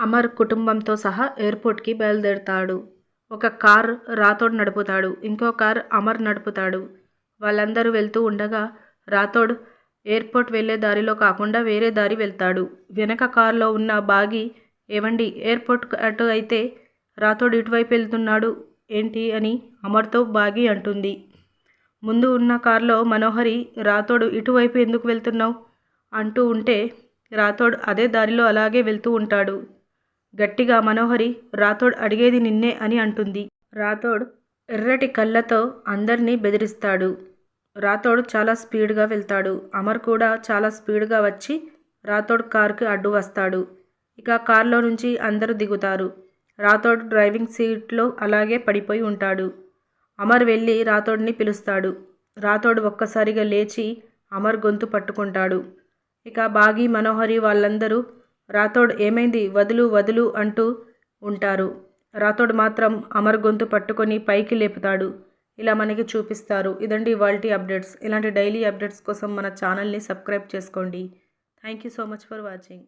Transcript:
అమర్ కుటుంబంతో సహా ఎయిర్పోర్ట్కి బయలుదేరుతాడు. ఒక కార్ రాథోడ్ నడుపుతాడు. ఇంకో కార్ అమర్ నడుపుతాడు. వాళ్ళందరూ వెళ్తూ ఉండగా రాథోడ్ ఎయిర్పోర్ట్ వెళ్ళే దారిలో కాకుండా వేరే దారి వెళ్తాడు. వెనక కారులో ఉన్న బాగి ఏవండి ఎయిర్పోర్ట్ అటు అయితే రాథోడ్ ఇటువైపు వెళ్తున్నాడు ఏంటి అని అమర్తో బాగి అంటుంది. ముందు ఉన్న కారులో మనోహరి రాథోడ్ ఇటువైపు ఎందుకు వెళ్తున్నావు? అంటూ ఉంటే రాథోడ్ అదే దారిలో అలాగే వెళ్తూ ఉంటాడు. గట్టిగా మనోహరి రాథోడ్ అడిగేది నిన్నే అని అంటుంది. రాథోడ్ ఎర్రటి కళ్ళతో అందరినీ బెదిరిస్తాడు. రాథోడ్ చాలా స్పీడ్గా వెళ్తాడు. అమర్ కూడా చాలా స్పీడ్గా వచ్చి రాథోడ్ కార్కి అడ్డు వస్తాడు. ఇక కార్లో నుంచి అందరూ దిగుతారు. రాథోడ్ డ్రైవింగ్ సీట్లో అలాగే పడిపోయి ఉంటాడు. అమర్ వెళ్ళి రాథోడ్ని పిలుస్తాడు. రాథోడ్ ఒక్కసారిగా లేచి అమర్ గొంతు పట్టుకుంటాడు. ఇక బాగి మనోహరి వాళ్ళందరూ రాథోడ్ ఏమైంది? వదులు వదులు అంటూ ఉంటారు. రాథోడ్ మాత్రం అమర్ గొంతు పట్టుకొని పైకి లేపుతాడు. ఇలా మనకి చూపిస్తారు. ఇదండి ఇవాల్టి అప్డేట్స్. ఇలాంటి డైలీ అప్డేట్స్ కోసం మన ఛానల్ని సబ్స్క్రైబ్ చేసుకోండి. Thank you so much for watching.